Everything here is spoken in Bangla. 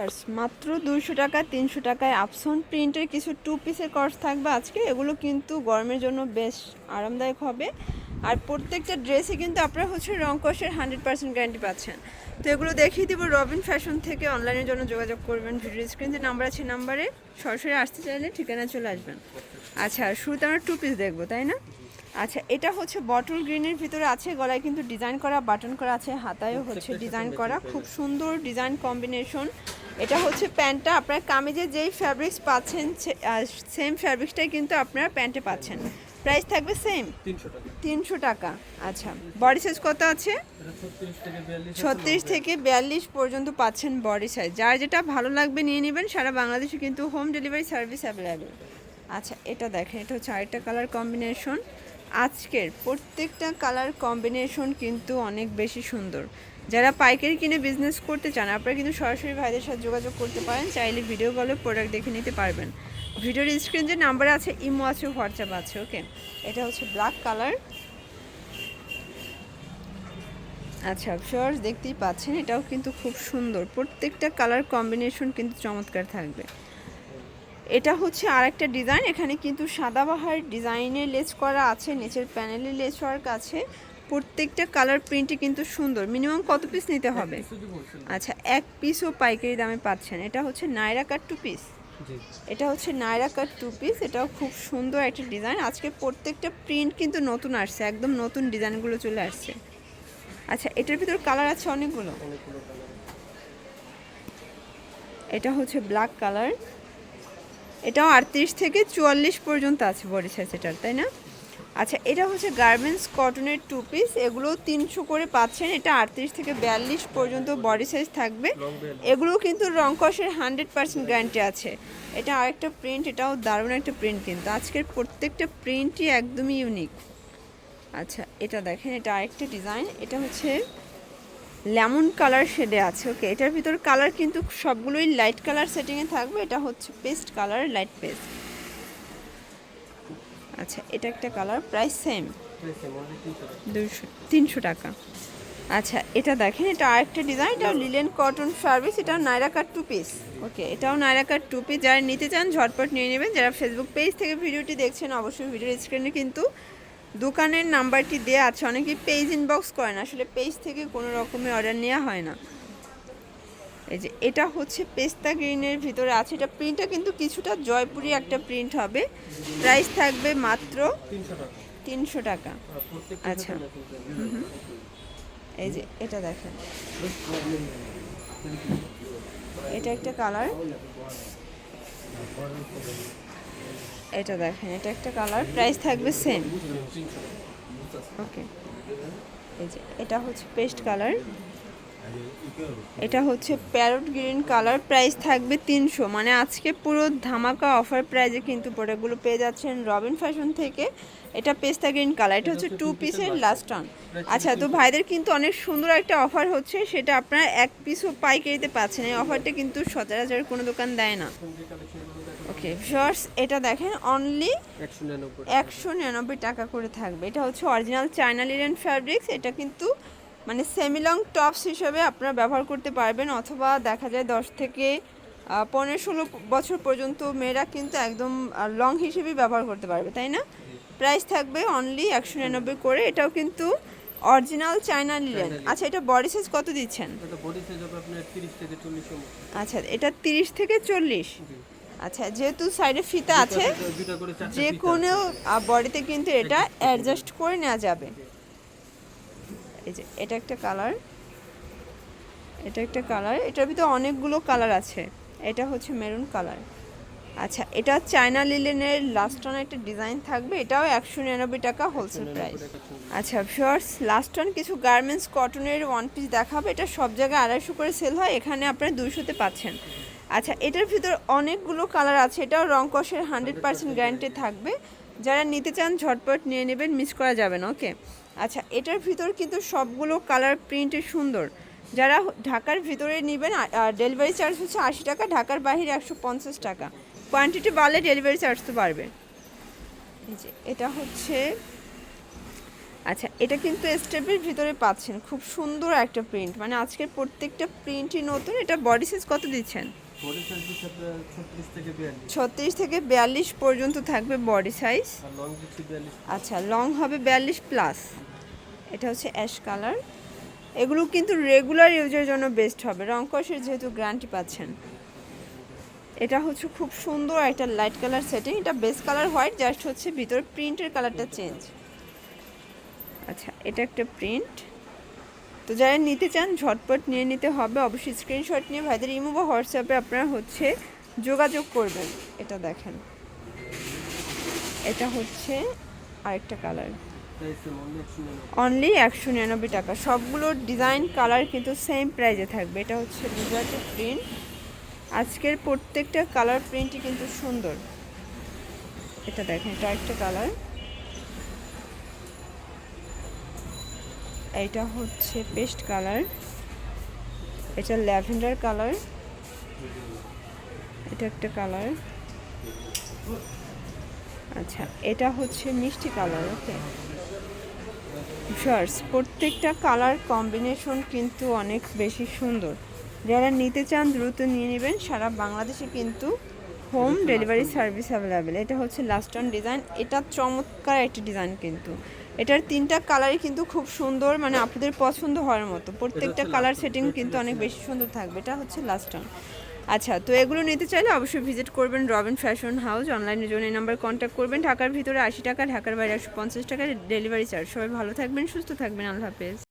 ভিউয়ার্স, মাত্র দুশো টাকা, তিনশো টাকায় আপসন প্রিন্টের কিছু টু পিসের কর্স থাকবে আজকে। এগুলো কিন্তু গরমের জন্য বেশ আরামদায়ক হবে। আর প্রত্যেকটা ড্রেসে কিন্তু আপনারা হচ্ছে রং কষের হান্ড্রেড পার্সেন্ট গ্যারান্টি পাচ্ছেন। তো এগুলো দেখিয়ে দিব রবিন ফ্যাশন থেকে। অনলাইনের জন্য যোগাযোগ করবেন ভিডিও স্ক্রিন যে নাম্বার আছে নাম্বারে সরাসরি আসতে চাইলে ঠিকানা চলে আসবেন। আচ্ছা শুরুতে আমরা টু পিস দেখব, তাই না? আচ্ছা এটা হচ্ছে বটল গ্রিনের ভিতরে আছে গলায় কিন্তু ডিজাইন করা বাটন করা আছে হাতায়ও হচ্ছে ডিজাইন করা খুব সুন্দর ডিজাইন কম্বিনেশন এটা হচ্ছে প্যান্টটা আপনার কামিজে যেই ফ্যাব্রিক্স পাচ্ছেন সেম ফ্যাব্রিক্সটাই কিন্তু আপনারা প্যান্টে পাচ্ছেন। প্রাইস থাকবে সেম তিনশো টাকা। আচ্ছা। বডি সাইজ কত আছে? ছত্রিশ থেকে বিয়াল্লিশ পর্যন্ত পাচ্ছেন বডি সাইজ যার যেটা ভালো লাগবে নিয়ে নেবেন সারা বাংলাদেশে কিন্তু হোম ডেলিভারি সার্ভিস অ্যাভেলেবেল আচ্ছা এটা দেখেন এটা হচ্ছে আরেকটা কালার কম্বিনেশন আজকের প্রত্যেকটা কালার কম্বিনেশন কিন্তু অনেক বেশি সুন্দর। যারা পাইকারি কিনে বিজনেস করতে চান, আপনারা কিন্তু সরাসরি ভাইদের সাথে যোগাযোগ করতে পারেন, চাইলে ভিডিও কলে প্রোডাক্ট দেখে নিতে পারবেন। ভিডিওর স্ক্রিন যে নাম্বার আছে, ইমো আছে হোয়াটসঅ্যাপ আছে ওকে এটা হচ্ছে ব্ল্যাক কালার আচ্ছা ফিওর্স দেখতেই পাচ্ছেন, এটাও কিন্তু খুব সুন্দর। প্রত্যেকটা কালার কম্বিনেশন কিন্তু চমৎকার থাকবে। এটা হচ্ছে আরেকটা ডিজাইন। এখানে কিন্তু সাদাবাহার ডিজাইনের লেস করা আছে নিচের প্যানেলে লেস ওয়ার্ক আছে। প্রত্যেকটা কালার প্রিন্টই কিন্তু সুন্দর। মিনিমাম কত পিস নিতে হবে? আচ্ছা এক পিসও পাইকারি দামে পাচ্ছেন। এটা হচ্ছে নাইরা কাট টু পিস এটা হচ্ছে নাইরা কাট টু পিস এটাও খুব সুন্দর একটা ডিজাইন। আজকে প্রত্যেকটা প্রিন্ট কিন্তু নতুন আসছে। একদম নতুন ডিজাইনগুলো চলে আসছে। আচ্ছা এটার ভিতর কালার আছে অনেকগুলো? এটা হচ্ছে ব্ল্যাক কালার। এটাও আটত্রিশ থেকে চুয়াল্লিশ পর্যন্ত আছে বডি সাইজ এটার তাই না? আচ্ছা এটা হচ্ছে গার্মেন্টস কটনের টু পিস এগুলো তিনশো করে পাচ্ছেন এটা আটত্রিশ থেকে বিয়াল্লিশ পর্যন্ত বডি সাইজ থাকবে। লং বিয়াল্লিশ এগুলোও কিন্তু রং কষের হান্ড্রেড পার্সেন্ট গ্যারান্টি আছে। এটা আরেকটা প্রিন্ট এটাও দারুণ একটা প্রিন্ট কিন্তু। আজকের প্রত্যেকটা প্রিন্টই একদমই ইউনিক আচ্ছা এটা দেখেন এটা আরেকটা ডিজাইন এটা হচ্ছে লেমন কালার শেডে আছে, ওকে। এটার ভিতর কালার কিন্তু সবগুলোই লাইট কালার সেটিংয়ে থাকবে, এটা হচ্ছে পেস্ট কালার, লাইট পেস্ট। আচ্ছা এটা একটা কালার, প্রাইস সেম। দুশো তিনশো টাকা। আচ্ছা এটা দেখেন, এটা আরেকটা ডিজাইন, এটা লিলেন কটন সার্ভিস এটা নাইরা কাট টু পিস, ওকে। এটাও নাইরা কাট টু পিস, যারা নিতে চান ঝটপট নিয়ে নেবেন। যারা ফেসবুক পেজ থেকে ভিডিওটি দেখছেন, অবশ্যই ভিডিওর স্ক্রিনে কিন্তু দোকানের নাম্বারটি দেওয়া আছে। অনেকে পেজ ইনবক্স করেন। আসলে পেজ থেকে কোনো রকমের অর্ডার নেওয়া হয় না। এই যে, এটা হচ্ছে পেস্তা গ্রিনের ভিতরে আছে। এটা প্রিন্টটা কিন্তু কিছুটা জয়পুরি একটা প্রিন্ট হবে। প্রাইস থাকবে মাত্র তিনশো টাকা। আচ্ছা। এই যে, এটা দেখেন। এটা একটা কালার এটা দেখেন, এটা একটা কালার প্রাইস থাকবে সেম ওকে এই যে, এটা হচ্ছে পেস্ট কালার এটা হচ্ছে প্যারট গ্রিন কালার প্রাইস থাকবে তিনশো। মানে আজকে পুরো ধামাকা অফার প্রাইজে কিন্তু প্রোডাক্টগুলো পেয়ে যাচ্ছেন রবিন ফ্যাশন থেকে। এটা পেস্তা গ্রিন কালার এটা হচ্ছে টু পিসের লাস্ট অন আচ্ছা তো ভাইদের কিন্তু অনেক সুন্দর একটা অফার হচ্ছে, সেটা আপনারা এক পিসও পাইকারিতে পাচ্ছেন এই অফারটা কিন্তু সচরাচর কোনো দোকান দেয় না এখন যে কালেকশনগুলো দেখো ওকে শর্টস এটা দেখেন অনলি একশো নিরানব্বই টাকা। করে থাকবে। এটা হচ্ছে অরিজিনাল চায়না লিলেন ফ্যাব্রিক্স এটা কিন্তু মানে সেমিলং টপস হিসেবে আপনারা ব্যবহার করতে পারবেন অথবা দেখা যায় দশ থেকে পনেরো ষোলো বছর পর্যন্ত মেয়েরা কিন্তু একদম লং হিসেবেই ব্যবহার করতে পারবে তাই না? প্রাইস থাকবে অনলি একশো নিরানব্বই করে এটাও কিন্তু অরিজিনাল চায়না লিলেন আচ্ছা এটা বডি সাইজ কত দিচ্ছেন? আচ্ছা এটা তিরিশ থেকে চল্লিশ। আচ্ছা যেহেতু সাইডে ফিতা আছে যে কোনো বডিতে কিন্তু এটা অ্যাডজাস্ট করে নেওয়া যাবে। এই যে এটা একটা কালার এটা একটা কালার এটার ভিতরে অনেকগুলো কালার আছে। এটা হচ্ছে মেরুন কালার আচ্ছা এটা চায়না লিলেনের লাস্ট অন একটা ডিজাইন থাকবে এটাও একশো নিরানব্বই টাকা হোলসেল প্রাইস আচ্ছা ফিওর্স লাস্ট অন কিছু গার্মেন্টস কটনের ওয়ান পিস দেখাবে এটা সব জায়গায় আড়াইশো করে সেল হয় এখানে আপনারা দুইশোতে পাচ্ছেন। আচ্ছা এটার ভিতর অনেকগুলো কালার আছে। এটাও রং কষের হান্ড্রেড পার্সেন্ট গ্যারান্টি থাকবে। যারা নিতে চান, ঝটপট নিয়ে নেবেন মিস করা যাবে না ওকে আচ্ছা এটার ভিতর কিন্তু সবগুলো কালার প্রিন্টে সুন্দর। যারা ঢাকার ভিতরে নেবেন ডেলিভারি চার্জ হচ্ছে আশি টাকা, ঢাকার বাইরে একশো পঞ্চাশ টাকা। কোয়ান্টিটি বাড়লে ডেলিভারি চার্জ তো বাড়বে। এটা হচ্ছে আচ্ছা এটা কিন্তু স্টেপের ভিতরে পাচ্ছেন। খুব সুন্দর একটা প্রিন্ট মানে আজকের প্রত্যেকটা প্রিন্টই নতুন। এটা বডি সাইজ কত দিচ্ছেন? ছত্রিশ থেকে বিয়াল্লিশ। পর্যন্ত থাকবে বডি সাইজ আচ্ছা লং হবে বিয়াল্লিশ প্লাস এটা হচ্ছে অ্যাশ কালার এগুলো কিন্তু রেগুলার ইউজের জন্য বেস্ট হবে। রং কষের যেহেতু গ্যারান্টি পাচ্ছেন। এটা হচ্ছে খুব সুন্দর একটা লাইট কালার সেটিং এটা বেস কালার হোয়াইট জাস্ট হচ্ছে ভিতরে প্রিন্টের কালারটা চেঞ্জ আচ্ছা এটা একটা প্রিন্ট তো যারা নিতে চান, ঝটপট নিয়ে নিতে হবে। অবশ্যই স্ক্রিনশট নিয়ে ভাইদের ইমো বা হোয়াটসঅ্যাপে আপনারা হচ্ছে যোগাযোগ করবেন। এটা দেখেন। এটা হচ্ছে আরেকটা কালার অনলি একশো নিরানব্বই টাকা। সবগুলোর ডিজাইন কালার কিন্তু সেম প্রাইজে থাকবে। এটা হচ্ছে গুজরাটের প্রিন্ট আজকের প্রত্যেকটা কালার প্রিন্টই কিন্তু সুন্দর। এটা দেখেন, এটা একটা কালার এটা হচ্ছে পেস্ট কালার। এটা ল্যাভেন্ডার কালার। এটা একটা কালার। আচ্ছা এটা হচ্ছে মিষ্টি কালার ওকে? শার্টস প্রত্যেকটা কালার কম্বিনেশন কিন্তু অনেক বেশি সুন্দর। যারা নিতে চান দ্রুত নিয়ে নেবেন। সারা বাংলাদেশে কিন্তু হোম ডেলিভারি সার্ভিস অ্যাভেলেবেল এটা হচ্ছে লাস্ট অন ডিজাইন এটা চমৎকার একটা ডিজাইন কিন্তু। এটার তিনটা কালারই কিন্তু খুব সুন্দর মানে আপনাদের পছন্দ হওয়ার মতো। প্রত্যেকটা কালার সেটিং কিন্তু অনেক বেশি সুন্দর থাকবে। এটা হচ্ছে লাস্ট টাইম আচ্ছা তো এগুলো নিতে চাইলে অবশ্যই ভিজিট করবেন রবিন ফ্যাশন হাউস অনলাইনের জন্য এই নাম্বার কন্ট্যাক্ট করবেন। ঢাকার ভিতরে আশি টাকা ঢাকার বাইরে একশো পঞ্চাশ টাকা ডেলিভারি চার্জ সবাই ভালো থাকবেন সুস্থ থাকবেন। আল্লাহ হাফেজ।